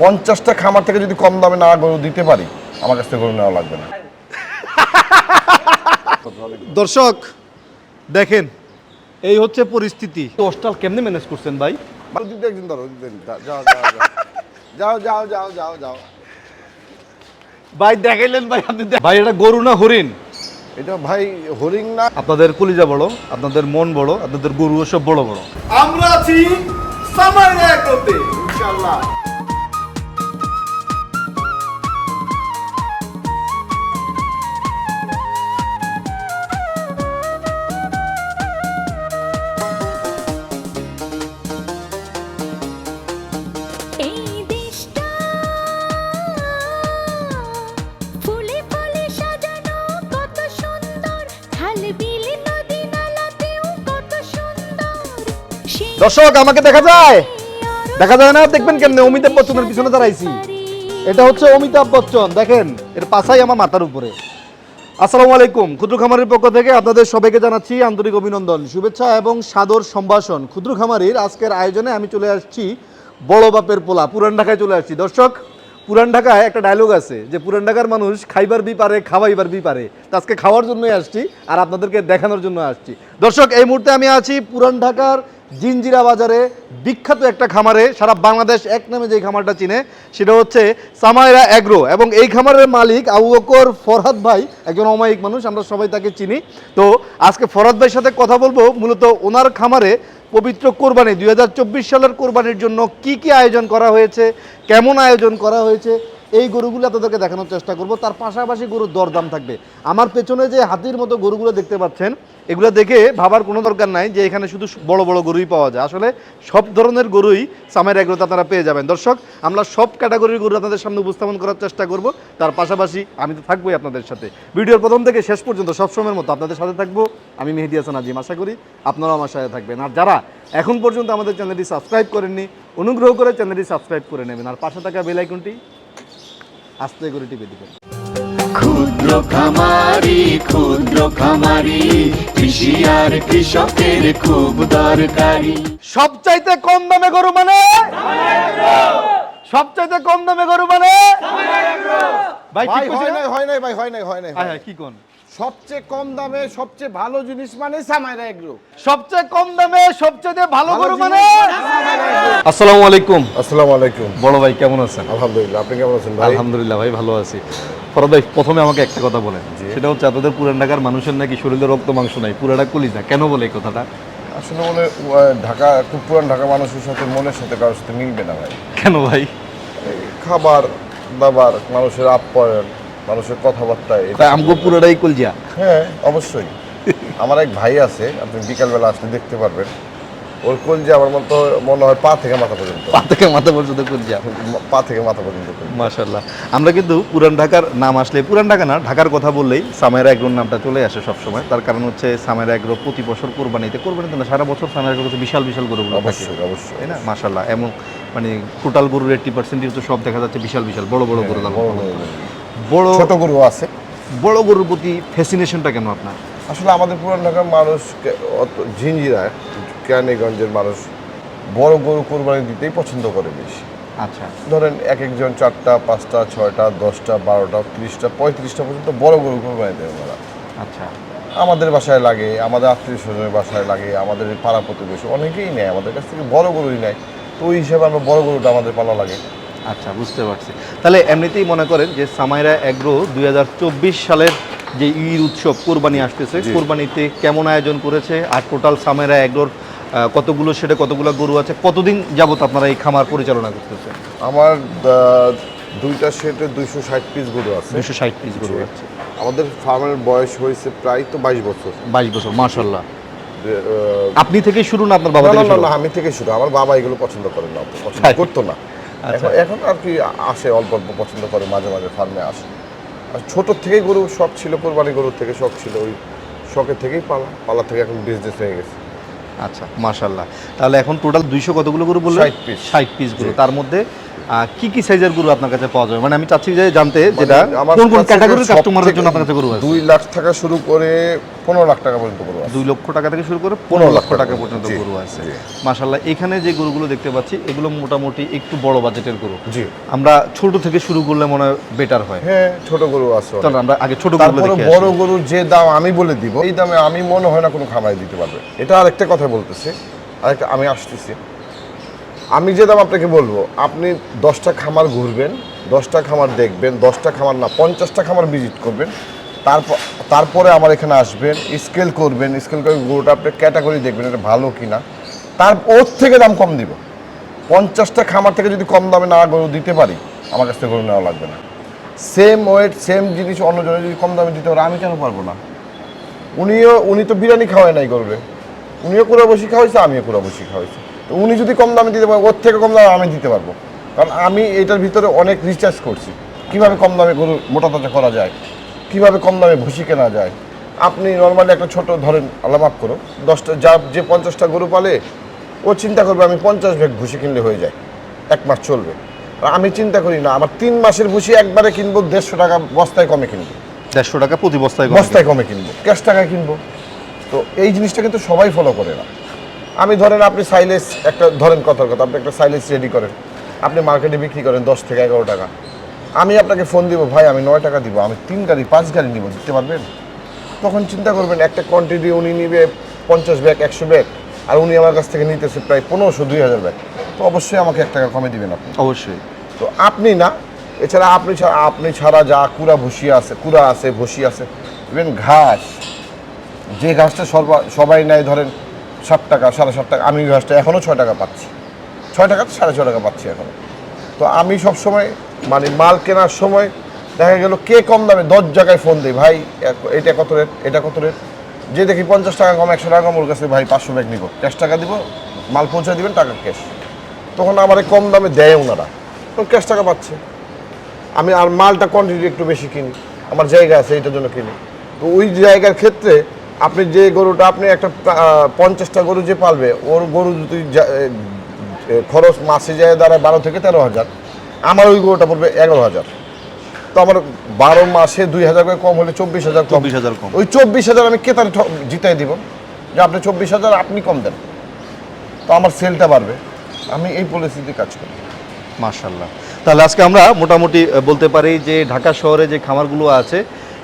পঞ্চাশটা খামার থেকে যদি কম দামে না গরু দিতে পারি আমার কাছ থেকে গরু নেওয়া লাগবে না। দর্শক দেখেন এই হচ্ছে পরিস্থিতি। হোস্টাল কেমনে ম্যানেজ করছেন ভাই? একদিন ধরো যাও যাও যাও। যাও যাও যাও যাও ভাই দেখাইলেন ভাই আপনি ভাই এটা গরু না হরিণ? এটা ভাই হরিং না। আপনাদের কলিজা বড় আপনাদের মন বড় আপনাদের গরু সব বড় বড়। আমরা আছি এগ্রোতে ইনশাআল্লাহ। দর্শক আমাকে দেখা যায়। দেখা যায় না? দেখবেন কেমনে? অমিতাভ বচ্চনের পিছনে দাঁড়াইছি। এটা হচ্ছে অমিতাভ বচ্চন। দেখেন এর পাশাই আমার মাথার উপরে। আসসালামু আলাইকুম। ক্ষুদ্র খামারির পক্ষ থেকে আপনাদের সবাইকে জানাচ্ছি আন্তরিক অভিনন্দন শুভেচ্ছা এবং সাদর সম্ভাষণ। ক্ষুদ্র খামারির আজকের আয়োজনে আমি চলে আসছি বড় বাপের পোলা। পুরান ঢাকায় চলে আসছি। দর্শক পুরান ঢাকায় একটা ডায়লগ আছে যে পুরান ঢাকার মানুষ খাইবার বি পারে, খাওয়াইবার বি পারে। আজকে খাওয়ার জন্যই আসছি আর আপনাদেরকে দেখানোর জন্য আসছি। দর্শক, এই মুহূর্তে আমি আছি পুরান ঢাকার জিঞ্জিরা বাজারে বিখ্যাত একটা খামারে। সারা বাংলাদেশ এক নামে যে খামারটা চিনে, সেটা হচ্ছে সামাইরা অ্যাগ্রো। এবং এই খামারের মালিক আবু ফরহাদ ভাই, একজন অমায়িক মানুষ, আমরা সবাই তাকে চিনি। তো আজকে ফরহাদ ভাইয়ের সাথে কথা বলব। মূলত ওনার খামারে পবিত্র কোরবানি, দুই হাজার চব্বিশ সালের কোরবানির জন্য কি কি আয়োজন করা হয়েছে, কেমন আয়োজন করা হয়েছে, এই গরুগুলো আপনাদেরকে দেখানোর চেষ্টা করব। তার পাশাপাশি গরুর দরদাম থাকবে। আমার পেছনে যে হাতির মতো গরুগুলো দেখতে পাচ্ছেন এগুলো দেখে ভাবার কোনো দরকার নাই যে এখানে শুধু বড় বড় গরুই পাওয়া যায়। আসলে সব ধরনের গরুই সামের এগুলোতে আপনারা পেয়ে যাবেন। দর্শক, আমরা সব ক্যাটাগরির গরু আপনাদের সামনে উপস্থাপন করার চেষ্টা করব। তার পাশাপাশি আমি তো থাকবোই আপনাদের সাথে। ভিডিওর প্রথম থেকে শেষ পর্যন্ত সবসময়ের মতো আপনাদের সাথে থাকব। আমি মেহেদি হাসান আজিম, আশা করি আপনারাও আমার সাথে থাকবেন। আর যারা এখন পর্যন্ত আমাদের চ্যানেলটি সাবস্ক্রাইব করেননি, অনুগ্রহ করে চ্যানেলটি সাবস্ক্রাইব করে নেবেন। আর পাশে থাকা বেল আইকনটি আস্তে করে টিপে দিবেন। ক্ষুদ্র খামারি ক্ষুদ্র খামারি কৃষি আর কৃষকের খুব দরকারি। সবচাইতে কম দামে গরু মানে? সবচাইতে কম দামে গরু মানে? ভাই হয় নাই হয় নাই ভাই হয় নাই হয় নাই। কি কোন? সবচেয়ে কম দামে সবচেয়ে ভালো জিনিস মানে সামাইরা এগ্রো সবচেয়ে কম দামে সবচেয়ে ভালো ভালো গরু মানে আসসালামু আলাইকুম। আসসালামু আলাইকুম। বড় ভাই কেমন আছেন? আলহামদুলিল্লাহ আপনি কেমন আছেন ভাই? আলহামদুলিল্লাহ ভাই ভালো আছি। ফরদ ভাই প্রথমে আমাকে একটা কথা বলেন। সেটা হচ্ছে আপনাদের পুরান ঢাকার মানুষের নাকি শরীরে রক্ত মাংস নাই? পুরাটা কলিজা কেন বলে এই কথাটা? আসলে বলে ঢাকা খুব পুরান ঢাকা মানুষের সাথে মনের সাথে কারোর সাথে মিলবে না ভাই। কেন ভাই? খাবার দাবার মানুষের আপ্যায়ন মানুষের কথাবার্তা এটা- তাই আমগো পুরাটাই কলজিয়া। হ্যাঁ অবশ্যই। আমার এক ভাই আছে আপনি বিকালবেলা আসলে দেখতে পারবেন। ওর কোল যে আমার মতো মনে হয় পা থেকে মাথা পর্যন্ত। পা থেকে মাথা পর্যন্ত কলজিয়া। পা থেকে মাথা পর্যন্ত। মাশাল্লাহ আমরা কিন্তু পুরান ঢাকার নাম আসলে পুরান ঢাকা না ঢাকার কথা বললেই সামেরা এগ্রোর নামটা চলে আসে সবসময়। তার কারণ হচ্ছে সামেরা এগ্রো প্রতি বছর কোরবানিতে কোরবানিতে না সারা বছর সামেরা এগ্রো বিশাল বিশাল গরুগুলো অবশ্যই অবশ্যই। তাই না? মাশাল্লাহ এমন মানে টোটাল গরুর এইটটি তো সব দেখা যাচ্ছে বিশাল বিশাল বড় বড় গরু লালন বড়। ছোট গরু আছে। বড় গরুর প্রতি ফ্যাসিনেশনটা কেন আপনার? আসলে আমাদের পুরান ঢাকার মানুষ ঝিঞ্জিরায় কেরানীগঞ্জের মানুষ বড় গরু কোরবানি দিতেই পছন্দ করে বেশি। আচ্ছা। ধরেন এক একজন চারটা পাঁচটা ছয়টা দশটা বারোটা ত্রিশটা পঁয়ত্রিশটা পর্যন্ত বড় গরু কোরবানি দেয় ওরা। আচ্ছা। আমাদের বাসায় লাগে আমাদের আত্মীয় স্বজনের বাসায় লাগে আমাদের পাড়া প্রতিবেশী অনেকেই নেয় আমাদের কাছ থেকে বড় গরুই নেয়। তো ওই হিসাবে আমরা বড় গরুটা আমাদের পালা লাগে। আচ্ছা বুঝতে পারছি। তাহলে এমনিতেই মনে করেন যে সামাইরা এগ্রো দুই সালের যে ঈদ উৎসব কোরবানি আসতেছে কোরবানিতে কেমন আয়োজন করেছে? আর টোটাল সামাইরা এগ্রোর কতগুলো সেটা কতগুলো গরু আছে? কতদিন যাবত আপনারা এই খামার পরিচালনা করতেছে আমার দুইটা সেটে দুইশো ষাট পিস গরু আছে। দুশো ষাট পিস গরু আছে। আমাদের ফার্মের বয়স হয়েছে প্রায় তো বাইশ বছর। বাইশ বছর আহ, আপনি থেকে শুরু না আপনার বাবা না, না, আমি থেকে শুরু। আমার বাবা এগুলো পছন্দ করেন না তাই? করতো না। আচ্ছা। এখন এখন আর কি আসে অল্প অল্প পছন্দ করে মাঝে মাঝে ফার্মে আসে। আর ছোট থেকেই গরু শখ ছিল কোরবানি গরুর থেকে শখ ছিল ওই শখের থেকেই পালা। পালা থেকে এখন বিজনেস হয়ে গেছে। আচ্ছা মাশাল্লাহ তাহলে এখন টোটাল দুইশো কতগুলো গরু বললেন? ষাট পিস ষাট পিস গরু। তার মধ্যে কি কি সাইজের গরু আপনার কাছে পাওয়া যাবে? মানে আমি চাচ্ছি যে জানতে যেটা মানে কোন কোন ক্যাটাগরির কাস্টমারের জন্য আপনার কাছে গরু আছে? দুই লাখ টাকা শুরু করে পনেরো লাখ টাকা পর্যন্ত গরু আছে। দুই লক্ষ টাকা থেকে শুরু করে পনেরো লক্ষ টাকা পর্যন্ত গরু আছে। জি। মাশাল্লাহ এখানে যে গরুগুলো দেখতে পাচ্ছি এগুলো মোটামুটি একটু বড় বাজেটের গরু। জি। আমরা ছোট থেকে শুরু করলে মনে হয় বেটার হয়। হ্যাঁ ছোট গরু আছে। চলো আমরা আগে ছোট তারপরে দেখে বড়। গরুর যে দাম আমি বলে দিব এই দামে আমি মনে হয় না কোনো খামারে দিতে পারবে। এটা আরেকটা কথা বলতেছি আরেকটা আমি আসতেছি। আমি যে দাম আপনাকে বলব, আপনি দশটা খামার ঘুরবেন, দশটা খামার দেখবেন, দশটা খামার না, পঞ্চাশটা খামার ভিজিট করবেন, তারপর, তারপরে আমার এখানে আসবেন স্কেল করবেন স্কেল করে গরুটা আপনি ক্যাটাগরি দেখবেন এটা ভালো কি না তার, ওর থেকে দাম কম দিব। পঞ্চাশটা খামার থেকে যদি কম দামে না গরু দিতে পারি, আমার কাছ থেকে গরু নেওয়া লাগবে না। সেম ওয়েট সেম জিনিস অন্য জনে যদি কম দামে দিতে পারে, আমি কেন পারব না? উনিও, উনি তো বিরিয়ানি খাওয়ায় নাই করবে উনিও কুড়া বসি খাওয়াইছে, আমিও কুড়া বসি খাওয়াইছি। তো উনি যদি কম দামে দিতে পারে ওর থেকে কম দামে আমি দিতে পারব। কারণ আমি এটার ভিতরে অনেক রিসার্চ করছি। কীভাবে কম দামে গরু মোটা তাজা করা যায়? কীভাবে কম দামে ভুসি কেনা যায়? আপনি নর্মালি একটা ছোট ধরেন আল্লাহ মাফ করো দশটা যা যে পঞ্চাশটা গরু পালে ও চিন্তা করবে আমি পঞ্চাশ ব্যাগ ভুসি কিনলে হয়ে যায়। এক মাস চলবে। আর আমি চিন্তা করি না আমার তিন মাসের ভুসি একবারে কিনবো দেড়শো টাকা বস্তায় কমে কিনবো। দেড়শো টাকা প্রতি বস্তায় বস্তায় কমে কিনবো ক্যাশ টাকায় কিনবো। তো এই জিনিসটা কিন্তু সবাই ফলো করে না। আমি ধরেন আপনি সাইলেস একটা ধরেন কথার কথা আপনি একটা সাইলেস রেডি করেন। আপনি মার্কেটে বিক্রি করেন দশ থেকে এগারো টাকা। আমি আপনাকে ফোন দিব ভাই আমি নয় টাকা দিব আমি তিন গাড়ি পাঁচ গাড়ি নিব দিতে পারবেন? তখন চিন্তা করবেন একটা কোয়ান্টিটি উনি নিবে পঞ্চাশ ব্যাগ একশো ব্যাগ আর উনি আমার কাছ থেকে নিতেছে প্রায় পনেরোশো দুই হাজার ব্যাগ। তো অবশ্যই আমাকে এক টাকা কমে দিবেন আপনি। অবশ্যই। তো আপনি না এছাড়া আপনি ছাড়া আপনি ছাড়া যা কুড়া ভুসি আছে কুড়া আছে ভুসি আছে ইভেন ঘাস যে ঘাসটা সর্বা সবাই নেয় ধরেন সাত টাকা, সাড়ে সাত টাকা। আমি ঘাসটা এখনও ছয় টাকা পাচ্ছি। ছয় টাকা, সাড়ে ছয় টাকা পাচ্ছি এখনও তো আমি সব সময় মানে মাল কেনার সময় দেখা গেল কে কম দামে দশ জায়গায় ফোন দিই ভাই এটা কত রেট এটা কত রেট যে দেখি পঞ্চাশ টাকা কম, একশো টাকা কম, ওর কাছে, ভাই, পাঁচশো ব্যাগ নিব। ক্যাশ টাকা দিব, মাল পৌঁছে দিবেন, টাকা ক্যাশ তখন আমার কম দামে দেয় ওনারা। ক্যাশ টাকা পাচ্ছে। আমি আর মালটা কোয়ান্টিটি একটু বেশি কিনি। আমার জায়গা আছে এটার জন্য কিনি। তো ওই জায়গার ক্ষেত্রে আপনি যে গরুটা আপনি একটা পঞ্চাশটা গরু যে পালবে ওর গরু যদি খরচ মাসে যায় দাঁড়ায় বারো থেকে তেরো হাজার। আমার ওই গরুটা পড়বে এগারো হাজার। তো আমার বারো মাসে দুই হাজার করে কম হলে চব্বিশ হাজার চব্বিশ হাজার কম। ওই চব্বিশ হাজার আমি কেতারে জিতাই দিব। যে আপনি চব্বিশ হাজার আপনি কম দেন। তো আমার সেলটা বাড়বে। আমি এই পলিসিতে কাজ করি। মার্শাল্লাহ তাহলে আজকে আমরা মোটামুটি বলতে পারি যে ঢাকা শহরে যে খামারগুলো আছে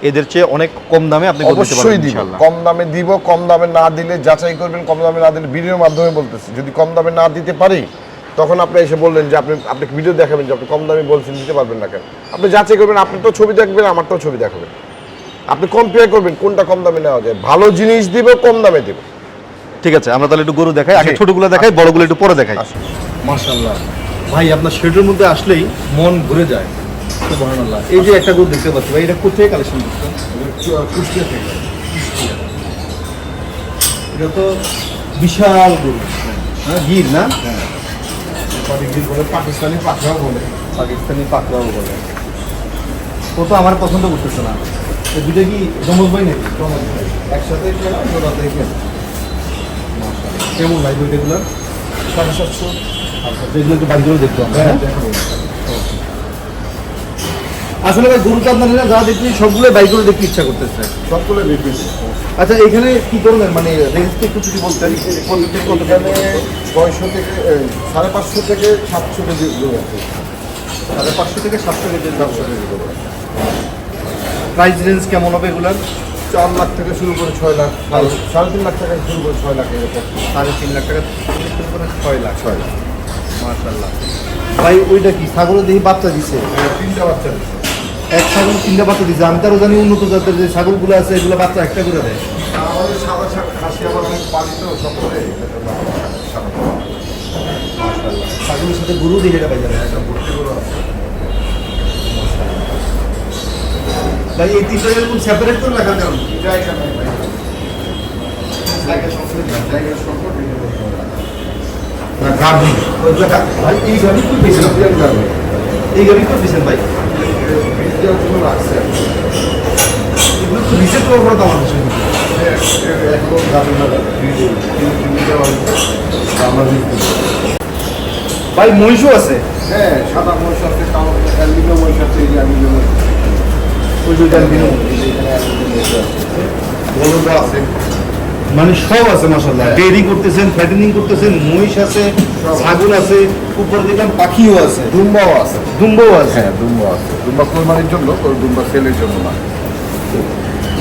এদের চেয়ে অনেক কম দামে আপনি অবশ্যই দিব। কম দামে দিব কম দামে না দিলে যাচাই করবেন কম দামে না দিলে ভিডিওর মাধ্যমে বলতেছি। যদি কম দামে না দিতে পারি তখন আপনি এসে বললেন যে আপনি আপনি ভিডিও দেখাবেন যে আপনি কম দামে বলছেন দিতে পারবেন না কেন? আপনি যাচাই করবেন আপনি তো ছবি দেখবেন আমার তো ছবি দেখাবেন। আপনি কম্পেয়ার করবেন কোনটা কম দামে নেওয়া যায়। ভালো জিনিস দিব কম দামে দিব। ঠিক আছে আমরা তাহলে একটু গরু দেখাই আগে ছোটগুলো দেখাই বড়গুলো একটু পরে দেখাই। আসুন। মাশাআল্লাহ। ভাই আপনার শেডের মধ্যে আসলেই মন ঘুরে যায়। সুবহানাল্লাহ। এই যে একটা গরু দেখতে পাচ্ছি ভাই এটা কোথায় কালেকশন করছেন কুষ্টিয়া থেকে। এটা তো বিশাল গরু হ্যাঁ গির না? অনেকদিন বলে পাকিস্তানি পাখরাও বলে। পাকিস্তানি পাকড়াও বলে। ও তো আমার পছন্দ করতেছে না। দুটো কি জমজ ভাই নাকি? একসাথে খেলা কেমন ভাই দুইটাগুলো সাড়ে সাতশো। আচ্ছা যেগুলো একটু দেখব আমরা হ্যাঁ হ্যাঁ? দেখাবো আসলে ভাই গরু তো আপনারা যা দেখছি সবগুলো বাইকগুলো দেখতে ইচ্ছা করতেছে। সবগুলো বিক্রি আচ্ছা এখানে কি করবেন? মানে রেঞ্জটা একটু যদি বলতেন। এখানে ছয়শো থেকে সাড়ে পাঁচশো থেকে সাতশো কেজি গরু আছে। সাড়ে পাঁচশো থেকে সাতশো কেজি সাতশো কেজি গরু প্রাইস রেঞ্জ কেমন হবে এগুলার? চার লাখ থেকে শুরু করে ছয় লাখ সাড়ে- সাড়ে তিন লাখ টাকা শুরু করে ছয় লাখ এরকম। সাড়ে তিন লাখ টাকা থেকে শুরু করে ছয় লাখ। ছয় লাখ। মার্শাল্লাহ ভাই ওইটা কি? ছাগলের দেখি বাচ্চা দিছে? এ, তিনটা বাচ্চা দিচ্ছে এক ছাগল তিনটা বাচ্চা দিছে। আমি তারও জানি উন্নত জাতের যে ছাগলগুলো আছে এগুলো বাচ্চা একটা করে দেয়। আমাদের সাদা সা- খাসি আবার অনেক পালিত ছাগলের সাথে গরু দিয়ে এটা আছে। ভাই এই তিনটা এরকম সেপারেট করে রাখা যাবে? জায়গা নাই ভাই। জায়গা সংকট জায়গা সংকট এই না গাভী। ভাই এই গাড়ি তো পেয়েছেন? ইন্ডিয়ান গাভী। তো পেয়েছেন ভাই? দেওয়ার জন্য রাখছে এগুলো তো রিসেট করার পর আমার কাছে এখন গাভী না আমরা দিবো। ভাই মহিষও আছে? হ্যাঁ সাদা মহিষ আছে কালো অ্যালবিনো মহিষ আছে এই যে অ্যালবিনো মহিষ। ওই দুইটা ভিন্ন হলুদ আছে। মানে সব আছে মাসাল্লাহ ডেয়ারি করতেছেন ফ্যাটেনিং করতেছেন মহিষ আছে ছাগল আছে উপরে দেখলাম পাখিও আছে। দুম্বাও আছে। দুম্বও আছে? হ্যাঁ দুম্বা আছে। দুম্বা কোরবানির জন্য দুম্বা সেলের জন্য না।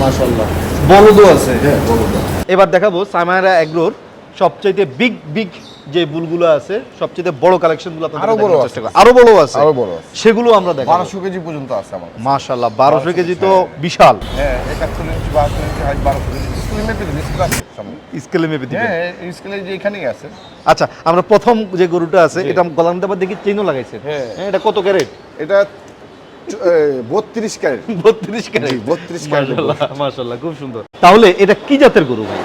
মাশাল্লাহ বলদও আছে। হ্যাঁ আছে। এবার দেখাবো সামায়রা এগ্রোর সবচাইতে বিগ বিগ যে বুলগুলো আছে সবচাইতে বড় কালেকশনগুলো আরও বড় আছে। চেষ্টা করব। আরও বড় আছে। আরও বড় আছে। সেগুলো আমরা দেখাবো। বারোশো কেজি পর্যন্ত আছে আমার। মাশাল্লাহ বারোশো কেজি তো বিশাল। হ্যাঁ একাত্তর ইঞ্চি বাহাত্তর ইঞ্চি বারোশো কেজি। স্কুল মেপে দিবেন। হ্যাঁ এই যে এখানেই আছে। আচ্ছা আমরা প্রথম যে গরুটা আছে এটা দেবার দেখি চেইনও লাগাইছে। হ্যাঁ। এটা কত ক্যারেট? এটা বত্রিশ ক্যারেট। বত্রিশ ক্যারেট। জি, 32 ক্যারেট মাশাল্লাহ মাশাল্লাহ খুব সুন্দর। তাহলে এটা কি জাতের গরু ভাই?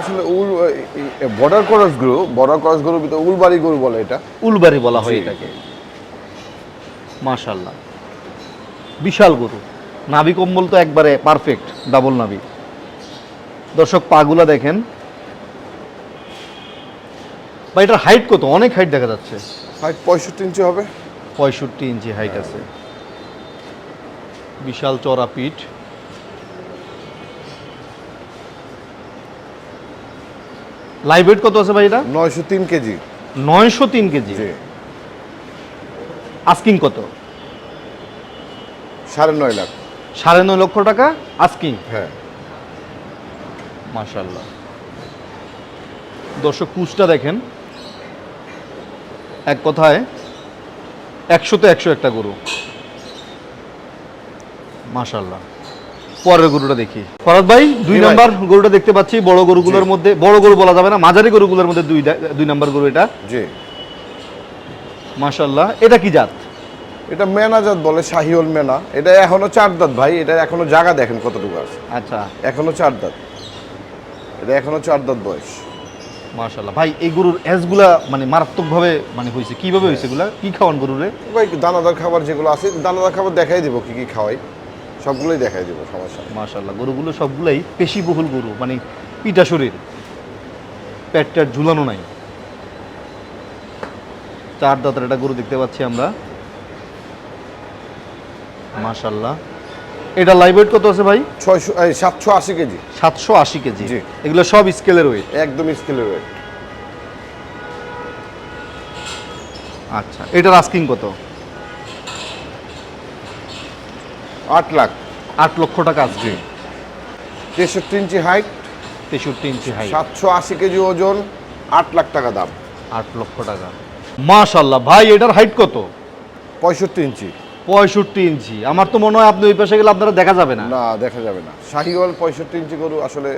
আসলে উল বর্ডার ক্রস গরু বর্ডার ক্রস গরুর ভিতরে উলবাড়ি গরু বলে এটা। উলবাড়ি বলা হয়। এটাকে। মাশাল্লাহ বিশাল গরু। নাভি কম্বল তো একবারে পারফেক্ট ডাবল নাভি। দর্শক পাগুলা দেখেন। বা এটার হাইট কত? অনেক হাইট দেখা যাচ্ছে। হাইট পঁয়ষট্টি ইঞ্চি হবে। পঁয়ষট্টি ইঞ্চি হাইট আছে। বিশাল চড়া পিঠ। লাইভ ওয়েট কত আছে ভাই এটা? নয়শো তিন কেজি। নয়শো তিন কেজি। আস্কিং কত? সাড়ে নয় লাখ। সাড়ে নয় লক্ষ টাকা? আস্কিং হ্যাঁ। মাশাল্লাহ দর্শক কুচটা দেখেন। এক কথায় একশোতে একশো একটা গরু। মাশাল্লাহ পরের গরুটা দেখি। ফরাদ ভাই দুই। নাম্বার গরুটা দেখতে পাচ্ছি বড় গরুগুলোর মধ্যে বড় গরু বলা যাবে না মাঝারি গরুগুলোর মধ্যে দুই দুই নাম্বার গরু এটা। জি। মাশাল্লাহ এটা কি জাত? এটা মেনা জাত বলে শাহিওল মেনা। এটা এখনও চার দাঁত ভাই এটা এখনও জায়গা দেখেন কতটুকু আছে। আচ্ছা। এখনও চার দাঁত। এটা এখনও চার দাঁত বয়স। মাশাল্লাহ ভাই এই গরুর এসগুলা মানে মারাত্মকভাবে মানে হয়েছে। কীভাবে হয়েছে এগুলা? কি খাওয়ান গরুরে? ভাই দানাদার খাবার যেগুলো আছে দানাদার খাবার দেখাই দেবো কি কি খাওয়াই। সবগুলোই দেখাই দেবো সমস্যা। মাশাল্লাহ গরুগুলো সবগুলাই পেশি বহুল গরু মানে পিটা শরীর। পেটটার ঝুলানো নাই। চার দাঁতের একটা গরু দেখতে পাচ্ছি আমরা। মাশাল্লাহ এটা লাইভ ওয়েট কত আছে ভাই? ছয়শো এই সাতশো আশি কেজি। সাতশো আশি কেজি। জি। এগুলো সব স্কেলের ওয়েট একদম স্কেলের ওয়েট আচ্ছা এটার আস্কিং কত? আট লাখ। আট লক্ষ টাকা আস্কিং তেষট্টি ইঞ্চি হাইট তেষট্টি ইঞ্চি হাইট সাতশো আশি কেজি ওজন আট লাখ টাকা দাম। আট লক্ষ টাকা। মাশাল্লাহ ভাই এটার হাইট কত? পঁয়ষট্টি ইঞ্চি। পঁয়ষট্টি ইঞ্চি। আমার তো মনে হয় আপনি ওই পাশে গেলে আপনারা দেখা যাবে না। না দেখা যাবে না। শাহিওয়াল পঁয়ষট্টি ইঞ্চি গরু আসলে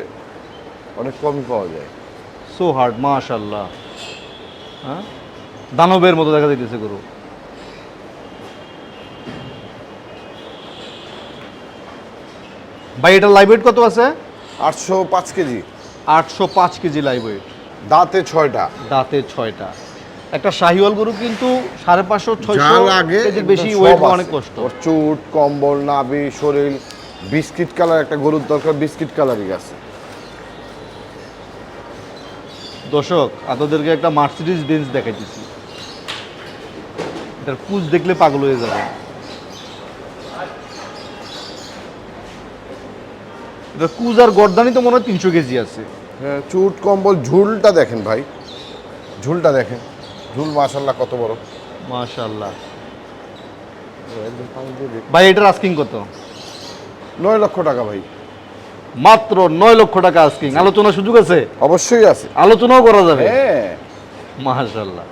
অনেক কমই পাওয়া যায়। সো হার্ড মাশাল্লাহ হ্যাঁ? দানবের মতো দেখা যাইতেছে গরু। ভাই এটা লাইভ ওয়েট কত আছে? আটশো পাঁচ কেজি। আটশো পাঁচ কেজি লাইভ ওয়েট দাঁতে ছয়টা। দাঁতে ছয়টা। একটা শাহিওয়াল গরু কিন্তু সাড়ে পাঁচশো ছয়শো লাগে বেশি ওয়েট অনেক কষ্ট। চুট কম্বল নাভি শরীর বিস্কিট কালার একটা গরুর দরকার বিস্কিট কালারই আছে। দর্শক আপনাদেরকে একটা মার্সিডিস বেঞ্চ দেখাইতেছি। এটার পুজ দেখলে পাগল হয়ে যাবে। এটার কুজ আর গর্দানি তো মনে হয় তিনশো কেজি আছে। হ্যাঁ চুট কম্বল ঝুলটা দেখেন ভাই। ঝুলটা দেখেন। ঝুল মাশাল্লাহ কত বড়? মাশাল্লাহ ভাই এটার আস্কিং কত? নয় লক্ষ টাকা ভাই। মাত্র নয় লক্ষ টাকা আস্কিং আলোচনা সুযোগ আছে? অবশ্যই আছে। আলোচনাও করা যাবে? হ্যাঁ। মাশাল্লাহ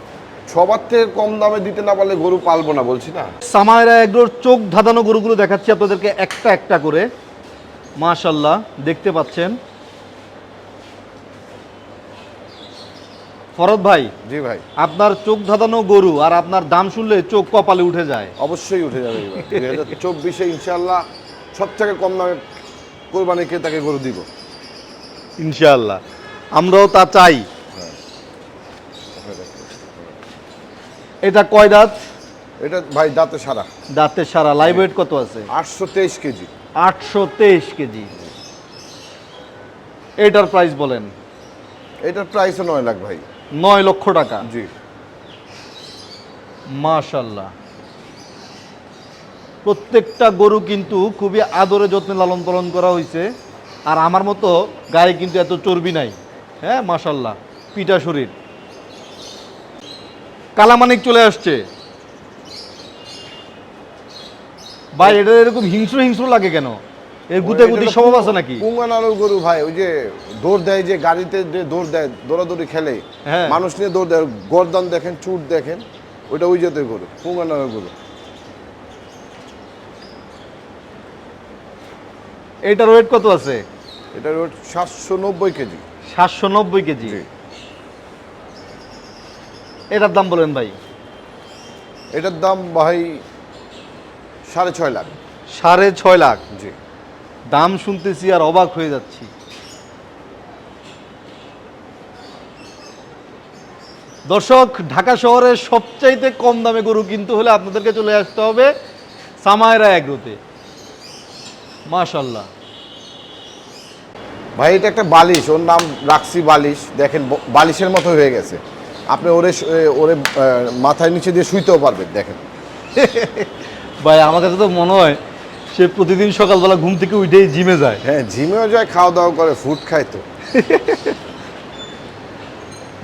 সবার থেকে কম দামে দিতে না পারলে গরু পালবো না বলছি না। সামায়রা এগুলোর চোখ ধাঁধানো গরুগুলো দেখাচ্ছি আপনাদেরকে একটা একটা করে। মাশাল্লাহ দেখতে পাচ্ছেন। ফরদ ভাই জি ভাই। আপনার চোখ ধাঁধানো গরু আর আপনার দাম শুনলে চোখ কপালে উঠে যায়। অবশ্যই উঠে যাবে এবার। দুই হাজার চব্বিশে ইনশাল্লাহ সব থেকে কম দামে কোরবানি কে তাকে গরু দিব। ইনশাল্লাহ আমরাও তা চাই। এটা কয় দাঁত? এটা ভাই দাঁতে সারা। দাঁতের সারা। লাইভ ওয়েট কত আছে? আটশো তেইশ কেজি। আটশো তেইশ কেজি। এটার প্রাইস বলেন। এটার প্রাইসও নয় লাখ ভাই। নয় লক্ষ টাকা। জি। মাশাল্লাহ। প্রত্যেকটা গরু কিন্তু খুবই আদরে যত্নে লালন পালন করা হয়েছে আর আমার মতো গায়ে কিন্তু এত চর্বি নাই। হ্যাঁ মাশাল্লাহ। পিটা শরীর। কালামানিক চলে আসছে। ভাই এটা এরকম হিংস্র হিংস্র লাগে কেন? এর গুতে গুতি স্বভাব আছে নাকি? পুঙ্গানালোর গরু ভাই ওই যে দৌড় দেয় যে গাড়িতে যে দৌড় দেয় দৌড়াদৌড়ি খেলে হ্যাঁ। মানুষ নিয়ে দৌড় দেয় গরদান দেখেন চুট দেখেন ওইটা ওই জাতের গরু পুঙ্গানালোর গরু। এটার ওয়েট কত আছে? এটার ওয়েট সাতশো নব্বই কেজি। সাতশো নব্বই কেজি। এটার দাম বলেন ভাই। এটার দাম ভাই সাড়ে ছয় লাখ। সাড়ে ছয় লাখ। জি। দাম শুনতেছি আর অবাক হয়ে যাচ্ছি। দর্শক ঢাকা শহরের সবচাইতে কম দামে গরু কিনতে হলে আপনাদেরকে চলে আসতে হবে সামায়রা এগ্রোতে। মাশাল্লাহ ভাই এটা একটা বালিশ ওর নাম রাখছি বালিশ। দেখেন বালিশের মতো হয়ে গেছে। আপনি ওরে ওরে মাথায় নিচে দিয়ে শুইতেও পারবেন দেখেন। ভাই আমার কাছে তো মনে হয় সে প্রতিদিন সকালবেলা ঘুম থেকে উঠেই জিমে যায়। হ্যাঁ জিমেও যায় খাওয়া দাওয়া করে ফুড খায় তো।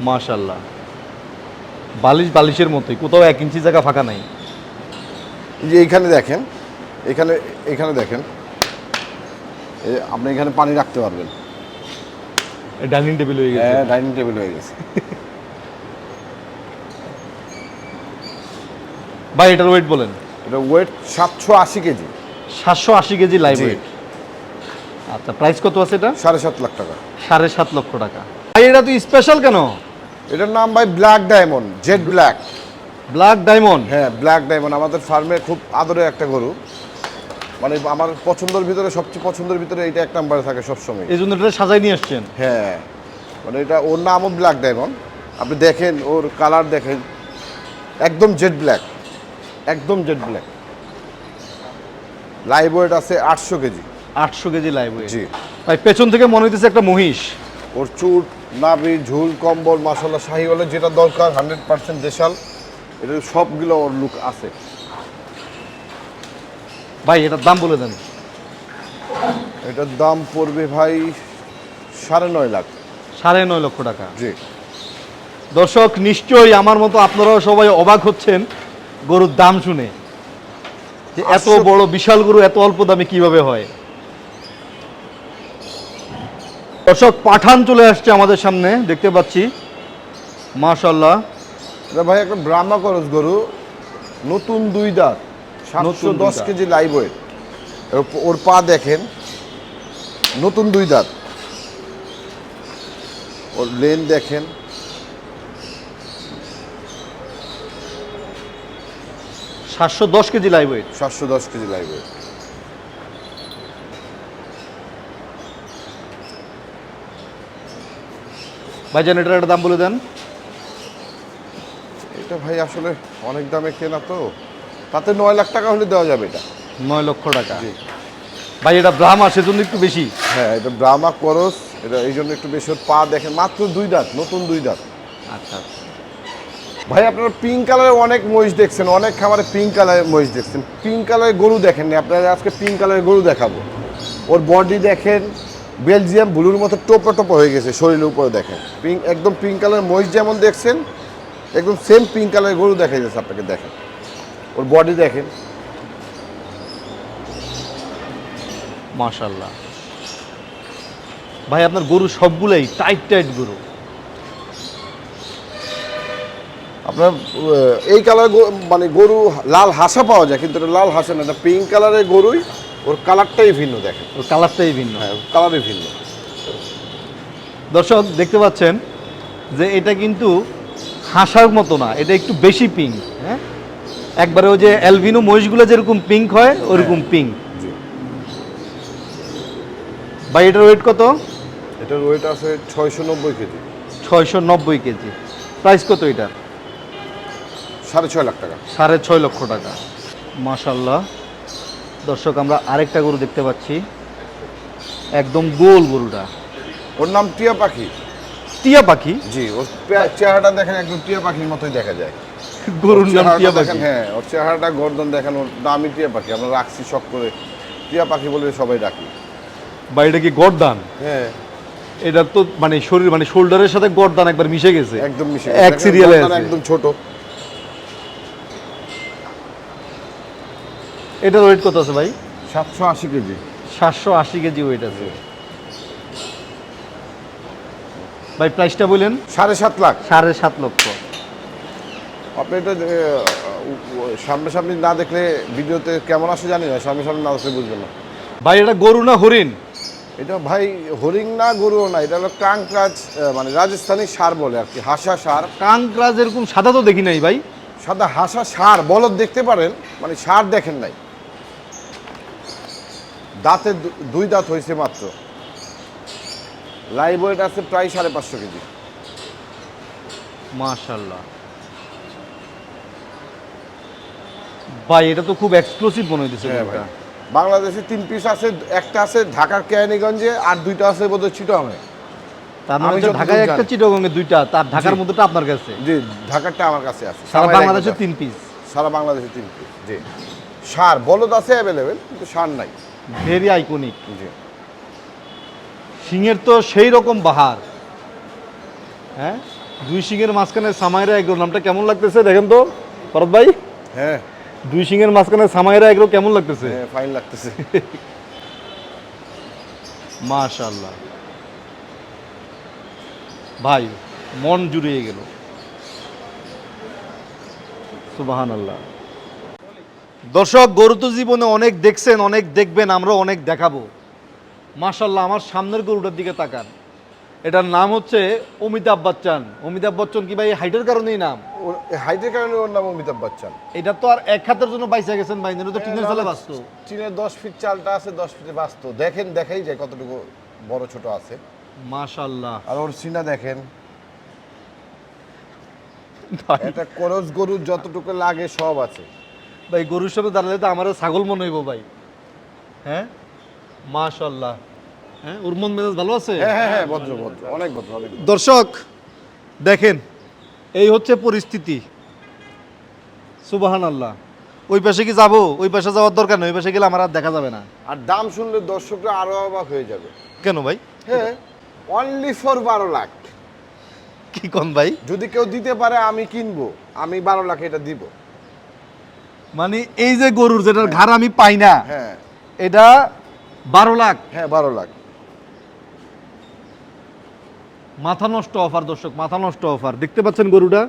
মাশাল্লাহ বালিশ বালিশের মতোই কোথাও এক ইঞ্চি জায়গা ফাঁকা নাই। যে এইখানে দেখেন এখানে এখানে দেখেন আপনি এখানে পানি রাখতে পারবেন। ডাইনিং টেবিল হয়ে গেছে। হ্যাঁ ডাইনিং টেবিল হয়ে গেছে। ভাই এটার ওয়েট বলেন। এটা ওয়েট সাতশো আশি কেজি। সাতশো আশি কেজি লাইভ ওয়েট আচ্ছা প্রাইস কত আছে এটা? সাড়ে সাত লাখ টাকা। সাড়ে সাত লক্ষ টাকা। ভাই এটা তো স্পেশাল কেন? এটার নাম ভাই black diamond Z black black diamond হ্যাঁ ব্ল্যাক ডায়মন্ড আমাদের ফার্মে খুব আদরের একটা গরু। মানে আমার পছন্দের ভিতরে সবচেয়ে পছন্দের ভিতরে এটা এক নম্বরে থাকে সবসময়। এই জন্য এটা সাজাই নিয়ে আসছেন? হ্যাঁ মানে এটা ওর নামও ব্ল্যাক ডায়মন্ড আপনি দেখেন ওর কালার দেখেন। একদম জেড ব্ল্যাক একদম জেড ব্ল্যাক লাইভ ওয়েট আছে আটশো কেজি। আটশো কেজি লাইভ ওয়েট জি। ভাই পেছন থেকে মনে হইতেছে একটা মহিষ। ওর চুট নাবি ঝুল কম্বল মাসাল্লাহ শাহিওয়ালের যেটা দরকার হান্ড্রেড পার্সেন্ট দেশাল। এটা সবগুলো ওর লুক আছে। ভাই এটার দাম বলে দেন। এটার দাম পড়বে ভাই সাড়ে নয় লাখ। সাড়ে নয় লক্ষ টাকা। জি। দর্শক নিশ্চয়ই আমার মতো আপনারাও সবাই অবাক হচ্ছেন গরুর দাম শুনে। যে এত বড় বিশাল গরু এত অল্প দামে কীভাবে হয়? দর্শক পাঠান চলে আসছে আমাদের সামনে দেখতে পাচ্ছি। মাশাল্লাহ ভাই একটা ব্রাহ্মা করস গরু নতুন দুই দাঁত সাতশো দশ কেজি লাইভ ওয়েট ওর পা দেখেন নতুন দুই দাঁত। ওর লেন দেখেন সাতশো দশ কেজি লাইভ ওয়েট সাতশো দশ কেজি লাইভ ওয়েট ভাইজান এটার একটা দাম বলে দেন। এটা ভাই আসলে অনেক দামে কেনা তো। তাতে নয় লাখ টাকা হলে দেওয়া যাবে এটা। নয় লক্ষ টাকা। ভাই এটা ব্রাহ্মা সেজন্য একটু বেশি। হ্যাঁ এটা ব্রাহ্মা করস এটা এই জন্য একটু বেশি। ওর পা দেখেন মাত্র দুই দাঁত নতুন দুই দাঁত। আচ্ছা আচ্ছা। ভাই, আপনারা পিঙ্ক কালারের অনেক মহিষ দেখছেন, অনেক খামারে পিঙ্ক কালারের মহিষ দেখছেন। পিঙ্ক কালারের গরু দেখেননি আপনারা আজকে পিঙ্ক কালারের গরু দেখাবো। ওর বডি দেখেন বেলজিয়াম ব্লুর মতো টোপো টোপো হয়ে গেছে, শরীরের উপরে দেখেন। পিঙ্ক একদম পিঙ্ক কালারের মহিষ যেমন দেখছেন, একদম সেম পিঙ্ক কালারের গরু দেখা যাচ্ছে আপনাকে দেখেন। ওর বডি দেখেন। মাশাল্লাহ ভাই, আপনার গরু সবগুলোই টাইট টাইট গরু। আপনার এই কালার মানে গরু লাল হাসা পাওয়া যায় কিন্তু লাল হাসা না এটা পিঙ্ক কালারের গরুই ওর কালারটাই ভিন্ন দেখেন। ওর কালারটাই ভিন্ন। হ্যাঁ কালারই ভিন্ন। দর্শক দেখতে পাচ্ছেন যে এটা কিন্তু হাসার মতো না এটা একটু বেশি পিঙ্ক হ্যাঁ? একবারে ওই যে অ্যালভিনো মহিষগুলো যেরকম পিঙ্ক হয় ওরকম পিঙ্ক জি। ভাই এটার ওয়েট কত? এটার ওয়েট আছে ছয়শো নব্বই কেজি। ছয়শো নব্বই কেজি। প্রাইস কত এটার? সাড়ে ছয় লাখ টাকা। সাড়ে ছয় লক্ষ টাকা। মাশাল্লাহ দর্শক আমরা আরেকটা গরু দেখতে পাচ্ছি। একদম গোল গরুটা। ওর নাম টিয়া পাখি। টিয়া পাখি? জি ওর পে- চেহারাটা দেখেন একদম টিয়া পাখির মতোই দেখা যায়। গরুর নাম চেহারাটা টিয়া দেখেন পাখি হ্যাঁ ওর চেহারাটা গর্দন দেখেন ওর দামি টিয়া পাখি। আমরা রাখছি শখ করে। টিয়া পাখি বলে সবাই ডাকি। বা এটা কি গরদান? হ্যাঁ। এটা তো মানে শরীর মানে শোল্ডারের সাথে গরদান একবার মিশে গেছে। একদম মিশে এক দেখেন, সিরিয়ালে গর্দন আছে। একদম ছোট। এটার ওয়েট কত আছে ভাই? সাতশো আশি কেজি। সাতশো আশি কেজি ওয়েট আছে। ভাই প্রাইসটা বললেন সাড়ে সাত লাখ। সাড়ে সাত লক্ষ। আপনি এটা সামনাসামনি না দেখলে ভিডিওতে কেমন আসে জানি না সামনাসামনি না দেখলে বুঝবেন না। ভাই এটা গরু না হরিণ? এটা ভাই হরিং না গরুও না এটা হলো কাঙ্করাজ মানে রাজস্থানি সার বলে আর কি হাসা সার। কাঙ্করাজ এরকম সাদা তো দেখি নাই ভাই। সাদা হাসা সার বলদ দেখতে পারেন মানে সার দেখেন নাই। দাঁতে দুই দাঁত হয়েছে মাত্র। লাইভ ওয়েট আছে প্রায় সাড়ে পাঁচশো কেজি। মাশাল্লাহ ভাই এটা তো খুব এক্সক্লুসিভ মনে হইতেছে। বাংলাদেশে তিন পিস আছে একটা আছে ঢাকার কেরানীগঞ্জে আর দুইটা আছে বোধহয় চিটংয়ে তার মানে ঢাকায় একটা জানি। দুইটা তার ঢাকার জি। মধ্যেটা আপনার কাছে? জি ঢাকারটা আমার কাছে আছে। সারা বাংলাদেশে তিন পিস সারা বাংলাদেশে তিন পিস জি। সার বলদ আছে অ্যাভেলেবেল কিন্তু সার নাই। ভেরি আইকনিক জি। সিংয়ের তো সেই রকম বাহার। হ্যাঁ? দুই সিংয়ের মাঝখানে সামাইরা এগ্রো নামটা কেমন লাগতেছে দেখেন তো? ভরত ভাই? হ্যাঁ। দুই সিংয়ের মাঝখানে সামাইরা এগ্রো কেমন লাগতেছে? হ্যাঁ ফাইন লাগতেছে। মাশাল্লাহ ভাই মন জুড়িয়ে গেল। সুবাহান আল্লাহ দর্শক গরু তো জীবনে অনেক দেখছেন অনেক দেখবেন আমরা অনেক দেখাবো। মাশাল্লাহ আমার সামনের গরুটার দিকে তাকান। এটার নাম হচ্ছে অমিতাভ বচ্চন। অমিতাভ বচ্চন কি ভাই হাইটের কারণেই নাম? হাইটের কারণে ওর নাম অমিতাভ বচ্চন। এটা তো আর এক হাতের জন্য বাইসা গেছেন ভাই এটা তো টিনের চালে বাঁচত। চীনের দশ ফিট চালটা আছে দশ ফিটে বাস্ত দেখেন দেখাই যায় কতটুকু বড় ছোট আছে। মাশাল্লাহ আর ওর সিনা দেখেন। এটা করজ গরুর যতটুকু লাগে সব আছে। ভাই গরুর সামনে দাঁড়ালে তো আমারও ছাগল মনে হইব ভাই। হ্যাঁ? মাশাল্লাহ হ্যাঁ ওর মন মেজাজ ভালো আছে? হ্যাঁ হ্যাঁ হ্যাঁ ভদ্র ভদ্র অনেক ভদ্র অনেক ভদ্র। দর্শক দেখেন এই হচ্ছে পরিস্থিতি। সুবাহান আল্লাহ ওই পাশে কি যাব? ওই পাশে যাওয়ার দরকার নেই ওই পাশে গেলে আমার আর দেখা যাবে না। আর দাম শুনলে দর্শকরা আরও অবাক হয়ে যাবে। কেন ভাই? হ্যাঁ অনলি ফর বারো লাখ। কি কোন ভাই? যদি কেউ দিতে পারে আমি কিনবো। আমি বারো লাখ এটা দিব। মানে এই যে গরুর যেটার ঘাড় আমি পাই না হ্যাঁ। এটা বারো লাখ। হ্যাঁ বারো লাখ। মাথা নষ্ট অফার দর্শক মাথা নষ্ট অফার দেখতে পাচ্ছেন গরুটা?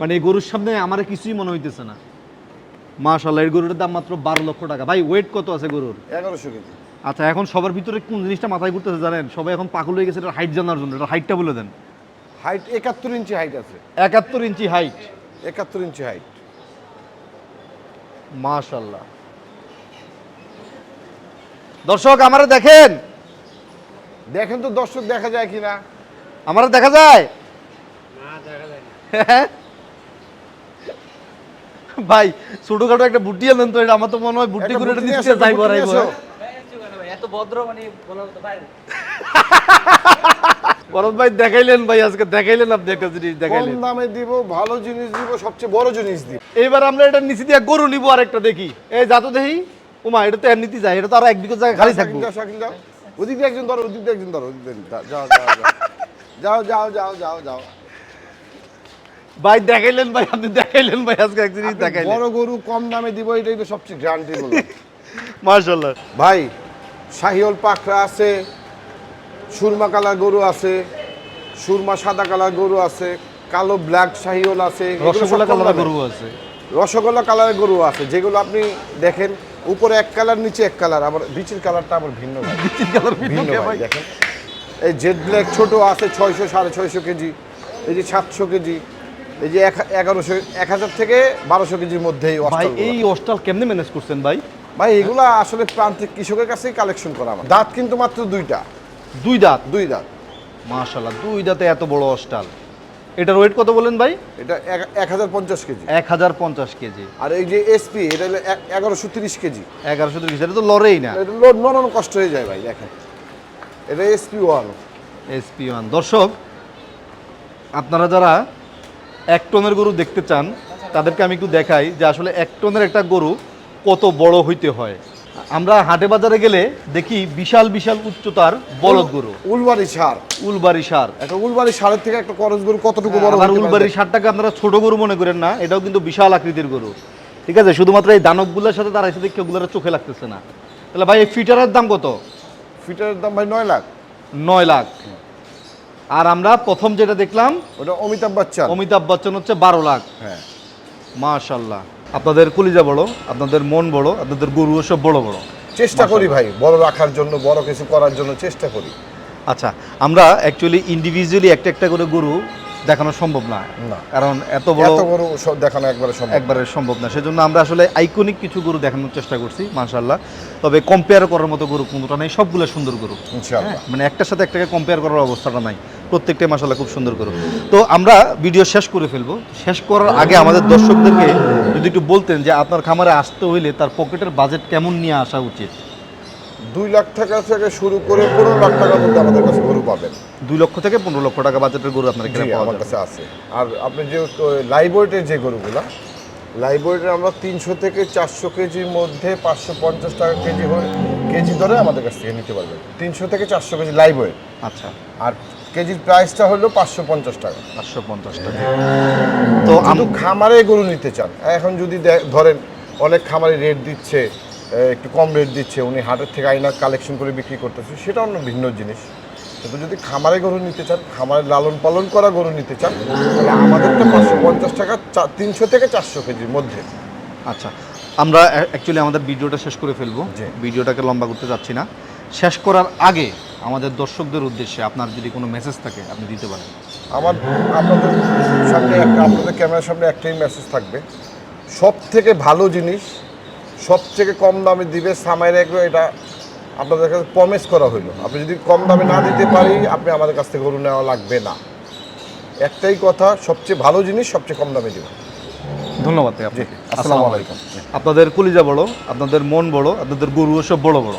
মানে এই গরুর সামনে আমার কিছুই মনে হইতেছে না। মাশাল্লাহ এই গরুটার দাম মাত্র বারো লক্ষ টাকা। ভাই ওয়েট কত আছে গরুর? এগারোশো কেজি। আচ্ছা এখন সবার ভিতরে কোন জিনিসটা মাথায় ঘুরতেছে জানেন? সবাই এখন পাগল হয়ে গেছে এটা হাইট জানার জন্য। এটা হাইটটা বলে দেন। হাইট একাত্তর ইঞ্চি হাইট আছে। একাত্তর ইঞ্চি হাইট একাত্তর ইঞ্চি হাইট মাশাল্লাহ দর্শক আমারে দেখেন? দেখেন তো দর্শক দেখা যায় কিনা? আমারে দেখা যায়? হ্যাঁ? ভাই ছোটখাটো একটা বুটি আনেন তো এটা আমার তো মনে হয় বুটি করে নিচে যাইবো রাইবো। এত ভদ্র মানে বলার ভরত ভাই দেখাইলেন ভাই আজকে দেখাইলেন আপনি একটা জিনিস কম দামে দিব ভালো জিনিস দিব সবচেয়ে বড় জিনিস দিব। এইবার আমরা এটা নিচে দিয়ে গরু নিবো আর একটা দেখি। এই যা তো দেখি ওমা এটা তো এমনিতে যায় এটা তো আর এক বিঘা জায়গা খালি থাকব। ওদিক দিয়ে একজন ধরো ওদিক দিয়ে একজন ধরো ওদিক দিয়ে যাও যাও যাও। যাও যাও যাও ভাই দেখাইলেন ভাই আপনি দেখাইলেন ভাই আজকে এক জিনিস দেখাইলেন। বড় গরু কম দামে দিব এটাই তো সবচেয়ে গ্যারান্টি বললাম মাশাআল্লাহ। ভাই শাহিওল পাখরা আছে সুরমা কালার গরু আছে সুরমা সাদা কালার গরু আছে কালো ব্ল্যাক শাহিওল আছে রসগোল্লা কালার গরু আছে। রসগোল্লা কালারের গরু আছে যেগুলো আপনি দেখেন উপরে এক কালার নিচে এক কালার আবার বিচির কালারটা আবার ভিন্ন কালার ভিন্ন দেখেন। এই জেড ব্ল্যাক ছোট আছে ছয়শো সাড়ে ছয়শো কেজি এই যে সাতশো কেজি এই যে এক- এগারোশো এক হাজার থেকে বারোশো কেজির মধ্যেই ভাই এই অস্টাল কেমনে ম্যানেজ করছেন ভাই? ভাই এগুলা আসলে প্রান্তিক কৃষকের কাছেই কালেকশন করা আমার। দাঁত কিন্তু মাত্র দুইটা। দুই দাঁত? দুই দাঁত। মাশাআল্লাহ দুই দাঁতে এত বড় অস্টাল এটার ওয়েট কত বলেন ভাই? এটা এক- হাজার পঞ্চাশ কেজি। এক হাজার পঞ্চাশ কেজি। আর এই যে এসপি এটা হলো এগারোশো তিরিশ কেজি। এগারোশো তিরিশ এটা তো লড়েই না। এটা লোড নরম কষ্ট হয়ে যায় ভাই দেখেন। এটা এসপি ওয়ান এসপি ওয়ান দর্শক আপনারা যারা এক টনের গরু দেখতে চান তাদেরকে আমি একটু দেখাই যে আসলে এক টনের একটা গরু কত বড় হইতে হয়। আমরা হাটে বাজারে গেলে দেখি বিশাল বিশাল উচ্চতার বলদ গরু। উলবাড়ি সার। উলবাড়ি সার। একটা উলবাড়ি সারের থেকে একটা করজ গরু কতটুকু বড় পারে? উলবাড়ির সারটাকে আপনারা ছোট গরু মনে করেন না এটাও কিন্তু বিশাল আকৃতির গরু। ঠিক আছে শুধুমাত্র এই দানবগুলোর সাথে দাঁড়াইছে দেখে ওগুলোর চোখে লাগতেছে না। তাহলে ভাই এই ফিটারের দাম কত? ফিটারের দাম ভাই নয় লাখ। নয় লাখ। আর আমরা প্রথম যেটা দেখলাম ওটা অমিতাভ বচ্চন। অমিতাভ বচ্চন হচ্ছে বারো লাখ। হ্যাঁ। মাশাল্লাহ। আপনাদের কলিজা বড় আপনাদের মন বড় আপনাদের গরু সব বড় বড়। চেষ্টা করি ভাই বড় রাখার জন্য বড় কিছু করার জন্য চেষ্টা করি। আচ্ছা আমরা অ্যাকচুয়ালি ইন্ডিভিজুয়ালি একটা একটা করে গরু দেখানো সম্ভব না। কারণ এত বড় সব দেখানো একবারে সম্ভব একবারে সম্ভব না। সেজন্য আমরা আসলে আইকনিক কিছু গরু দেখানোর চেষ্টা করছি মাশাল্লাহ তবে কম্পেয়ার করার মতো গরু কোনোটা নেই সবগুলো সুন্দর গরু। ইনশাআল্লাহ। হ্যাঁ, মানে একটার সাথে একটাকে কম্পেয়ার করার অবস্থাটা নাই। প্রত্যেকটাই মাসাল্লাহ খুব সুন্দর গরু তো আমরা ভিডিও শেষ করে ফেলব। শেষ করার আগে আমাদের দর্শকদেরকে যদি একটু বলতেন যে আপনার খামারে আসতে হইলে তার পকেটের বাজেট কেমন নিয়ে আসা উচিত? দুই লাখ টাকা থেকে শুরু করে পনেরো লাখ টাকার মধ্যে আমাদের কাছে গরু পাবেন। দুই লক্ষ থেকে পনেরো লক্ষ টাকা বাজেটের গরু আপনার এখানে পাওয়া আমার যাবে। কাছে আছে। আর আপনি যেহেতু লাইবয়েটের যে গরুগুলা লাইবয়েটের আমরা তিনশো থেকে চারশো কেজির মধ্যে পাঁচশো পঞ্চাশ টাকা কেজি হয়ে কেজি ধরে আমাদের কাছ থেকে নিতে পারবেন। তিনশো থেকে চারশো কেজি লাইবয়েট আচ্ছা। আর কেজির প্রাইসটা হলো পাঁচশো পঞ্চাশ টাকা। পাঁচশো পঞ্চাশ টাকা। তো আম- খামারে গরু নিতে চান। এখন যদি ধরেন অনেক খামারে রেট দিচ্ছে একটু কম রেট দিচ্ছে উনি হাটের থেকে আইনা কালেকশন করে বিক্রি করতেছে সেটা অন্য ভিন্ন জিনিস। কিন্তু যদি খামারে গরু নিতে চান খামারে লালন পালন করা গরু নিতে চান তাহলে আমাদেরটা পাঁচশো পঞ্চাশ টাকা তিনশো থেকে চারশো কেজির মধ্যে। আচ্ছা আমরা অ্যাকচুয়ালি আমাদের ভিডিওটা শেষ করে ফেলব। ভিডিওটাকে লম্বা করতে যাচ্ছি না। শেষ করার আগে আমাদের দর্শকদের উদ্দেশ্যে আপনার যদি কোনো মেসেজ থাকে আপনি দিতে পারেন। আমার আপনাদের সামনে একটা আপনাদের ক্যামেরার সামনে একটাই মেসেজ থাকবে। সব থেকে ভালো জিনিস সব থেকে কম দামে দিবে সামাইর এগ্রো এটা আপনাদের কাছে প্রমিস করা হইল। আপনি যদি কম দামে না দিতে পারি আপনি আমাদের কাছ থেকে গরু নেওয়া লাগবে না। একটাই কথা সবচেয়ে ভালো জিনিস সবচেয়ে কম দামে দেবেন। ধন্যবাদ ভাই আপনাকে। আসসালামু আলাইকুম। আপনাদের কলিজা বড় আপনাদের মন বড় আপনাদের গরু সব বড় বড়।